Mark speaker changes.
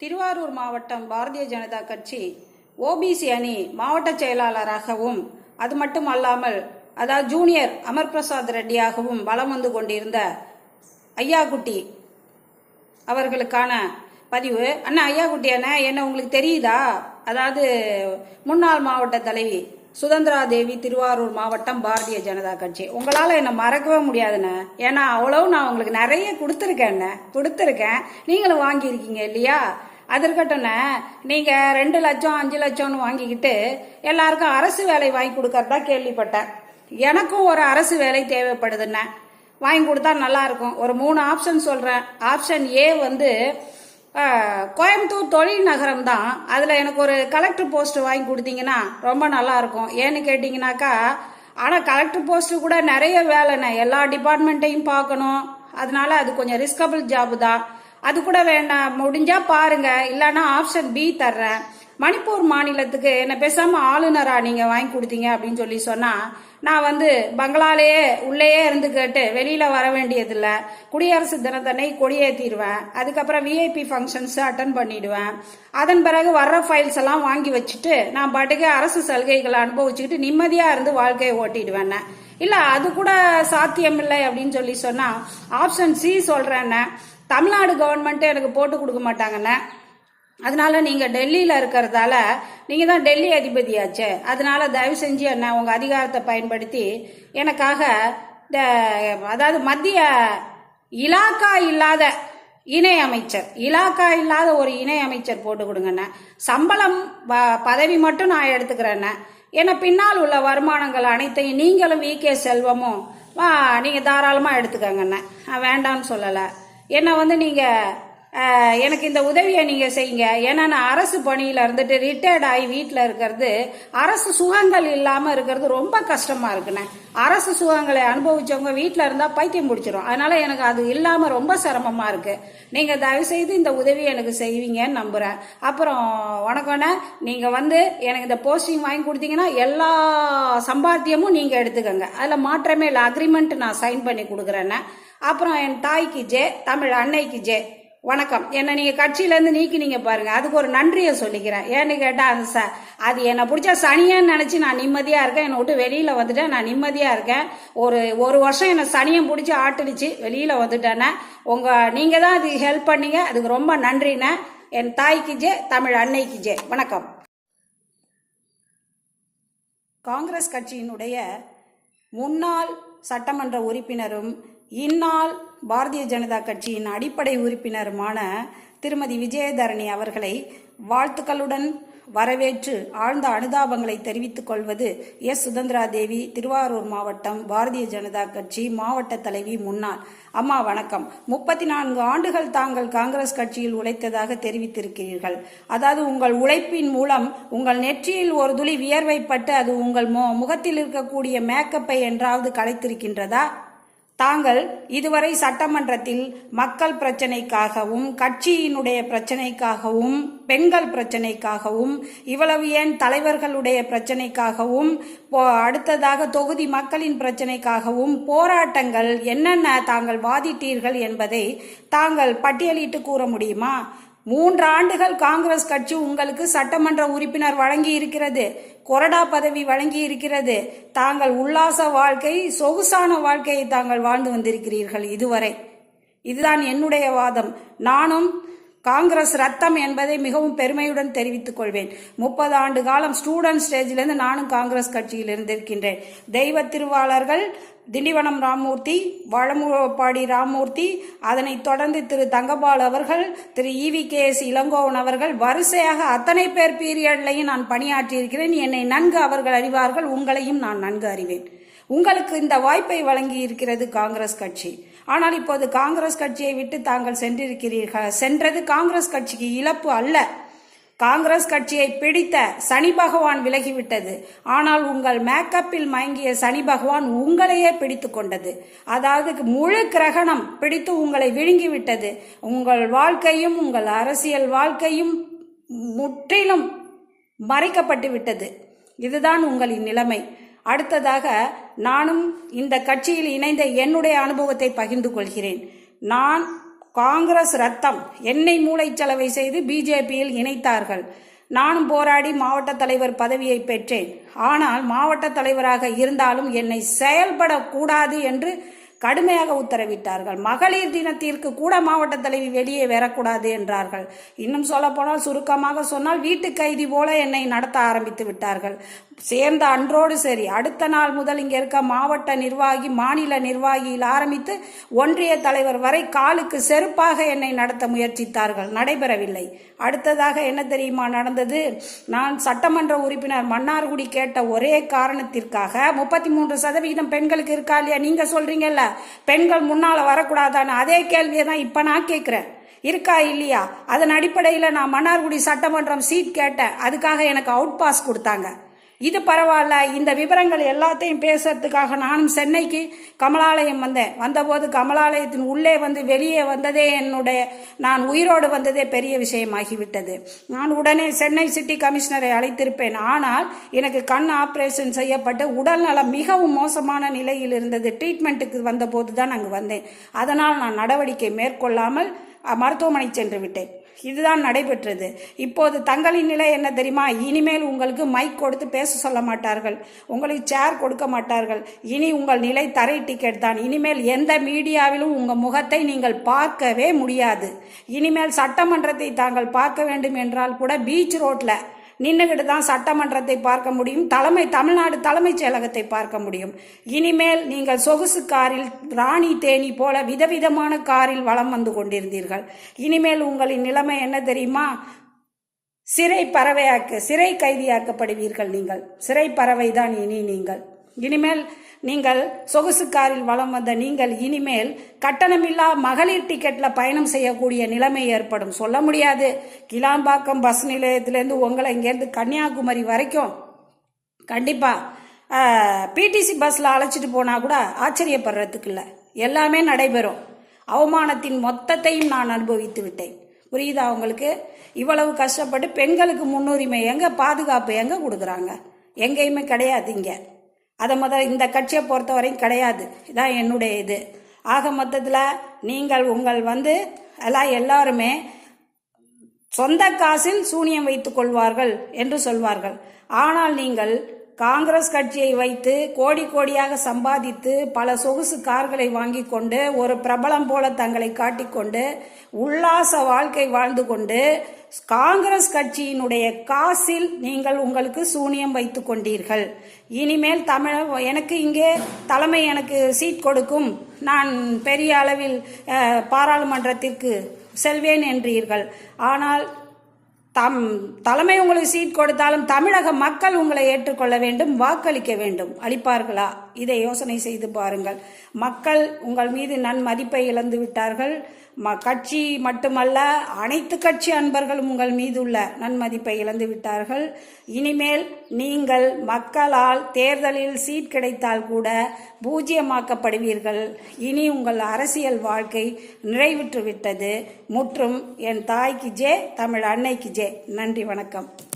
Speaker 1: திருவாரூர் மாவட்டம் பாரதிய ஜனதா கட்சி ஓபிசி அணி மாவட்ட செயலாளராகவும் அது மட்டும் அல்லாமல் அதாவது ஜூனியர் அமர் பிரசாத் ரெட்டியாகவும் வலம் வந்து கொண்டிருந்த ஐயாக்குட்டி அவர்களுக்கான பதிவு. அண்ணா ஐயாக்குட்டி அண்ணா என்ன உங்களுக்கு தெரியுதா? அதாவது முன்னாள் மாவட்ட தலைவி சுதந்திரா தேவி திருவாரூர் மாவட்டம் பாரதிய ஜனதா கட்சி. உங்களால் என்னை மறக்கவே முடியாதுண்ணே. ஏன்னா அவ்வளவு நான் உங்களுக்கு நிறைய கொடுத்துருக்கேன் கொடுத்துருக்கேன். நீங்களும் வாங்கியிருக்கீங்க இல்லையா? அது இருக்கட்டும்ண்ணே நீங்கள் ரெண்டு லட்சம் அஞ்சு லட்சம்னு வாங்கிக்கிட்டு எல்லாருக்கும் அரசு வேலை வாங்கி கொடுக்கறதா கேள்விப்பட்டேன். எனக்கும் ஒரு அரசு வேலை தேவைப்படுதுண்ணே. வாங்கி கொடுத்தா நல்லாயிருக்கும். ஒரு மூணு ஆப்ஷன் சொல்கிறேன் ஆப்ஷன் ஏ வந்து கோயம்புத்தூர் தொழில் நகரம் தான். அதில் எனக்கு ஒரு கலெக்டர் போஸ்ட் வாங்கி கொடுத்தீங்கன்னா ரொம்ப நல்லாயிருக்கும். ஏன்னு கேட்டிங்கனாக்கா ஆனால் கலெக்டர் போஸ்ட் கூட நிறைய வேலைண்ணே. எல்லா டிபார்ட்மெண்ட்டையும் பார்க்கணும். அதனால அது கொஞ்சம் ரிஸ்கபிள் ஜாப் தான். அது கூட வேண்டாம் முடிஞ்சா பாருங்க. இல்லைன்னா ஆப்ஷன் பி தர்றேன். மணிப்பூர் மாநிலத்துக்கு என்ன பேசாம ஆளுநரா நீங்க வாங்கி கொடுத்தீங்க அப்படின்னு சொல்லி சொன்னா நான் வந்து பங்களாலேயே உள்ளேயே இருந்து கேட்டு வெளியில வர வேண்டியதில்ல. குடியரசு தினத்தனை கொடியேற்றிடுவேன் அதுக்கப்புறம் விஐபி ஃபங்க்ஷன்ஸ் அட்டன் பண்ணிடுவேன். அதன் பிறகு வர்ற ஃபைல்ஸ் எல்லாம் வாங்கி வச்சுட்டு நான் பாட்டுக்கு அரசு சலுகைகளை அனுபவிச்சுக்கிட்டு நிம்மதியா இருந்து வாழ்க்கையை ஓட்டிடுவேன் இல்ல அது கூட சாத்தியம் இல்லை அப்படின்னு சொல்லி சொன்னா ஆப்ஷன் சி சொல்றேன்ன தமிழ்நாடு கவர்மெண்ட்டு எனக்கு போட்டு கொடுக்க மாட்டாங்கண்ணே. அதனால நீங்கள் டெல்லியில் இருக்கிறதால நீங்கள் தான் டெல்லி அதிபதியாச்சு. அதனால தயவு செஞ்சு என்ன உங்கள் அதிகாரத்தை பயன்படுத்தி எனக்காக இந்த அதாவது மத்திய இலாக்கா இல்லாத இணை அமைச்சர் இலாக்கா இல்லாத ஒரு இணை அமைச்சர் போட்டு கொடுங்கண்ணே. சம்பளம் ப- பதவி மட்டும் நான் எடுத்துக்கிறேண்ணே. ஏன்னா பின்னால் உள்ள வருமானங்கள் அனைத்தையும் நீங்களும் வி கே செல்வமும் வா நீங்கள் தாராளமாக எடுத்துக்கங்கண்ணே. வேண்டாம்னு சொல்லலை. என்ன வந்து நீங்கள் எனக்கு இந்த உதவியை நீங்கள் செய்யுங்க. ஏன்னா நான் அரசு பணியில் இருந்துட்டு ரிட்டையர்ட் ஆகி வீட்டில் இருக்கிறது அரசு சுகங்கள் இல்லாமல் இருக்கிறது ரொம்ப கஷ்டமாக இருக்குண்ணே. அரசு சுகங்களை அனுபவிச்சவங்க வீட்டில் இருந்தால் பைத்தியம் பிடிச்சிரும். அதனால எனக்கு அது இல்லாமல் ரொம்ப சிரமமாக இருக்கு. நீங்கள் தயவு செய்து இந்த உதவியை எனக்கு செய்வீங்கன்னு நம்புகிறேன் அப்புறம் வணக்கம்ண்ணே நீங்கள் வந்து எனக்கு இந்த போஸ்டிங் வாங்கி கொடுத்தீங்கன்னா எல்லா சம்பாத்தியமும் நீங்கள் எடுத்துக்கோங்க. அதில் மாற்றமே இல்லை. அக்ரிமெண்ட் நான் சைன் பண்ணி கொடுக்குறேண்ணே. அப்புறம் என் தாய்க்கு ஜே தமிழ் அன்னைக்கு ஜே வணக்கம். என்னை நீங்கள் கட்சியிலேருந்து நீக்கினீங்க பாருங்கள் அதுக்கு ஒரு நன்றியை சொல்லிக்கிறேன். ஏன்னு கேட்டால் அந்த ச- அது என்னை பிடிச்ச சனியன்னு நினச்சி நான் நிம்மதியாக இருக்கேன். என்னை விட்டு வெளியில் வந்துட்டேன். நான் நிம்மதியாக இருக்கேன். ஒரு ஒரு வருஷம் என்னை சனியம் பிடிச்சி ஆட்டுடுச்சு. வெளியில் வந்துட்டேன்னே. உங்கள் நீங்கள் தான் அதுக்கு ஹெல்ப் பண்ணீங்க. அதுக்கு ரொம்ப நன்றிண்ணே. என் தாய்க்கு ஜே தமிழ் அன்னைக்கு ஜே வணக்கம். காங்கிரஸ் கட்சியினுடைய முன்னாள் சட்டமன்ற உறுப்பினரும் இந்நாள் பாரதிய ஜனதா கட்சியின் அடிப்படை உறுப்பினருமான திருமதி விஜயதரணி அவர்களை வாழ்த்துக்களுடன் வரவேற்று ஆழ்ந்த அனுதாபங்களை தெரிவித்துக் கொள்வது எஸ். சுதந்திரா தேவி திருவாரூர் மாவட்டம் பாரதிய ஜனதா கட்சி மாவட்ட தலைவி முன்னாள். அம்மா வணக்கம். முப்பத்தி நான்கு ஆண்டுகள் தாங்கள் காங்கிரஸ் கட்சியில் உழைத்ததாக தெரிவித்திருக்கிறீர்கள். அதாவது உங்கள் உழைப்பின் மூலம் உங்கள் நெற்றியில் ஒரு துளி வியர்வைப்பட்டு அது உங்கள் மு- முகத்தில் இருக்கக்கூடிய மேக்கப்பை என்றாவது கலைத்திருக்கின்றதா? தாங்கள் இதுவரை சட்டமன்றத்தில் மக்கள் பிரச்சனைக்காகவும் கட்சியினுடைய பிரச்சனைக்காகவும் பெண்கள் பிரச்சனைக்காகவும் இவ்வளவு ஏன் தலைவர்களுடைய பிரச்சனைக்காகவும் போ- அடுத்ததாக தொகுதி மக்களின் பிரச்சனைக்காகவும் போராட்டங்கள் என்னென்ன தாங்கள் வாதிட்டீர்கள் என்பதை தாங்கள் பட்டியலிட்டு கூற முடியுமா? மூன்று ஆண்டுகள் காங்கிரஸ் கட்சி உங்களுக்கு சட்டமன்ற உறுப்பினர் வழங்கி இருக்கிறது கொறடா பதவி வழங்கி இருக்கிறது தாங்கள் உல்லாச வாழ்க்கை சொகுசான வாழ்க்கையை தாங்கள் வாழ்ந்து வந்திருக்கிறீர்கள் இதுவரை. இதுதான் என்னுடைய வாதம். நானும் காங்கிரஸ் ரத்தம் என்பதை மிகவும் பெருமையுடன் தெரிவித்துக் கொள்வேன். முப்பது ஆண்டு காலம் ஸ்டூடெண்ட் ஸ்டேஜிலிருந்து நானும் காங்கிரஸ் கட்சியில் இருந்திருக்கின்றேன். தெய்வ திருவாளர்கள் திண்டிவனம் ராமூர்த்தி வளமுப்பாடி ராமூர்த்தி அதனைத் தொடர்ந்து திரு தங்கபால் அவர்கள் Thiru E V K S Elangovan அவர்கள் வரிசையாக அத்தனை பேர் பீரியட்லையும் நான் பணியாற்றியிருக்கிறேன். என்னை நன்கு அவர்கள் அறிவார்கள். உங்களையும் நான் நன்கு அறிவேன். உங்களுக்கு இந்த வாய்ப்பை வழங்கி இருக்கிறது காங்கிரஸ் கட்சி. ஆனால் இப்போது காங்கிரஸ் கட்சியை விட்டு தாங்கள் சென்றிருக்கிறீர்கள். சென்றது காங்கிரஸ் கட்சிக்கு இழப்பு அல்ல. காங்கிரஸ் கட்சியை பிடித்த சனி பகவான் விலகிவிட்டது. ஆனால் உங்கள் மேக்கப்பில் மயங்கிய சனி பகவான் உங்களையே பிடித்து கொண்டது. அதாவது முழு கிரகணம் பிடித்து உங்களை விழுங்கிவிட்டது. உங்கள் வாழ்க்கையும் உங்கள் அரசியல் வாழ்க்கையும் முற்றிலும் மறைக்கப்பட்டு விட்டது இதுதான் உங்களின் நிலைமை. அடுத்ததாக நானும் இந்த கட்சியில் இணைந்த என்னுடைய அனுபவத்தை பகிர்ந்து கொள்கிறேன். நான் காங்கிரஸ் ரத்தம் எண்ணெய் மூளைச்சலவை செய்து பிஜேபியில் இணைத்தார்கள். நானும் போராடி மாவட்ட தலைவர் பதவியை பெற்றேன். ஆனால் மாவட்ட தலைவராக இருந்தாலும் என்னை செயல்படக்கூடாது என்று கடுமையாக உத்தரவிட்டார்கள். மகளிர் தினத்திற்கு கூட மாவட்ட தலைவி வெளியே வரக்கூடாது என்றார்கள். இன்னும் சொல்லப்போனால் சுருக்கமாக சொன்னால் வீட்டு கைதி போல என்னை நடத்த ஆரம்பித்து விட்டார்கள். சேர்ந்த அன்றோடு சரி. அடுத்த நாள் முதல் இங்கே இருக்க மாவட்ட நிர்வாகி மாநில நிர்வாகியில் ஆரம்பித்து ஒன்றிய தலைவர் வரை காலுக்கு செருப்பாக என்னை நடத்த முயற்சித்தார்கள். நடைபெறவில்லை. அடுத்ததாக என்ன தெரியுமா நடந்தது? நான் சட்டமன்ற உறுப்பினர் மன்னார்குடி கேட்ட ஒரே காரணத்திற்காக முப்பத்தி மூன்று சதவிகிதம் பெண்களுக்கு இருக்கா இல்லையா? நீங்க சொல்றீங்கல்ல. பெண்கள் முன்னால வரக்கூடாதான்னு அதே கேள்வியை தான் இப்ப நான் கேட்கிறேன். இருக்கா இல்லையா? அதன் அடிப்படையில் நான் மன்னார்குடி சட்டமன்றம் சீட் கேட்டேன். அதுக்காக எனக்கு அவுட் பாஸ் கொடுத்தாங்க. இது பரவாயில்ல. இந்த விவரங்கள் எல்லாத்தையும் பேசுறதுக்காக நானும் சென்னைக்கு கமலாலயம் வந்தேன். வந்தபோது கமலாலயத்தின் உள்ளே வந்து வெளியே வந்ததே என்னுடைய நான் உயிரோடு வந்ததே பெரிய விஷயமாகிவிட்டது. நான் உடனே சென்னை சிட்டி கமிஷனரை அழைத்திருப்பேன். ஆனால் எனக்கு கண் ஆப்ரேஷன் செய்யப்பட்டு உடல்நலம் மிகவும் மோசமான நிலையில் இருந்தது. ட்ரீட்மெண்ட்டுக்கு வந்தபோது தான் அங்கு வந்தேன். அதனால் நான் நடவடிக்கை மேற்கொள்ளாமல் மருத்துவமனை சென்று விட்டேன். இதுதான் நடைபெற்றது. இப்போது தங்களின் நிலை என்ன தெரியுமா? இனிமேல் உங்களுக்கு மைக் கொடுத்து பேச சொல்ல மாட்டார்கள். உங்களுக்கு சேர் கொடுக்க மாட்டார்கள். இனி உங்கள் நிலை தரை டிக்கெட் தான். இனிமேல் எந்த மீடியாவிலும் உங்கள் முகத்தை நீங்கள் பார்க்கவே முடியாது. இனிமேல் சட்டமன்றத்தை தாங்கள் பார்க்க வேண்டும் என்றால் கூட பீச் ரோட்டில் நின்றுகிட்டு தான் சட்டமன்றத்தை பார்க்க முடியும் தலைமை தமிழ்நாடு தலைமைச் செயலகத்தை பார்க்க முடியும். இனிமேல் நீங்கள் சொகுசு காரில் ராணி தேனி போல விதவிதமான காரில் வலம் வந்து கொண்டிருந்தீர்கள். இனிமேல் உங்களின் நிலைமை என்ன தெரியுமா? சிறை பறவையாக்க சிறை கைதியாக்கப்படுவீர்கள் நீங்கள். சிறை பறவை தான் இனி நீங்கள். இனிமேல் நீங்கள் சொகுசு காரில் வலம் வந்த நீங்கள் இனிமேல் கட்டணமில்லா மகளிர் டிக்கெட்ல பயணம் செய்யக்கூடிய நிலைமை ஏற்படும். சொல்ல முடியாது. கிளாம்பாக்கம் பஸ் நிலையத்திலேருந்து உங்களை இங்கேருந்து கன்னியாகுமரி வரைக்கும் கண்டிப்பா பிடிசி பஸ்ல அழைச்சிட்டு போனா கூட ஆச்சரியப்படுறதுக்கு இல்லை. எல்லாமே நடைபெறும். அவமானத்தின் மொத்தத்தையும் நான் அனுபவித்து விட்டேன். புரியுதா அவங்களுக்கு இவ்வளவு கஷ்டப்பட்டு பெண்களுக்கு முன்னுரிமை எங்கே பாதுகாப்பு எங்கே கொடுக்குறாங்க? எங்கேயுமே கிடையாது இங்கே. அதை முதல்ல இந்த கட்சியை பொறுத்தவரையும் கிடையாது. இதான் என்னுடைய இது. ஆக மொத்தத்தில் நீங்கள் உங்கள் வந்து எல்லாம் எல்லாருமே சொந்த காசில் சூனியம் வைத்துக் கொள்வார்கள் என்று சொல்வார்கள். ஆனால் நீங்கள் காங்கிரஸ் கட்சியை வைத்து கோடி கோடியாக சம்பாதித்து பல சொகுசு கார்களை வாங்கி கொண்டு ஒரு பிரபலம் போல தங்களை காட்டிக்கொண்டு உல்லாச வாழ்க்கை வாழ்ந்து கொண்டு காங்கிரஸ் கட்சியினுடைய காசில் நீங்கள் உங்களுக்கு சூனியம் வைத்து கொண்டீர்கள். இனிமேல் தமிழ எனக்கு இங்கே தலைமை எனக்கு சீட் கொடுக்கும். நான் பெரிய அளவில் பாராளுமன்றத்திற்கு செல்வேன் என்றீர்கள். ஆனால் தம் தலைமை உங்களுக்கு சீட் கொடுத்தாலும் தமிழக மக்கள் உங்களை ஏற்றுக்கொள்ள வேண்டும் வாக்களிக்க வேண்டும். அளிப்பார்களா? இதை யோசனை செய்து பாருங்கள். மக்கள் உங்கள் மீது நன்மதிப்பை இழந்து விட்டார்கள். ம கட்சி மட்டுமல்ல அனைத்து கட்சி அன்பர்களும் உங்கள் மீது உள்ள நன்மதிப்பை இழந்து விட்டார்கள். இனிமேல் நீங்கள் மக்களால் தேர்தலில் சீட் கிடைத்தால் கூட பூஜ்ஜியமாக்கப்படுவீர்கள் இனி உங்கள் அரசியல் வாழ்க்கை நிறைவுற்று விட்டது. முற்றும் என் தாய்க்கு ஜே தமிழ் அன்னைக்கு ஜே. நன்றி வணக்கம்.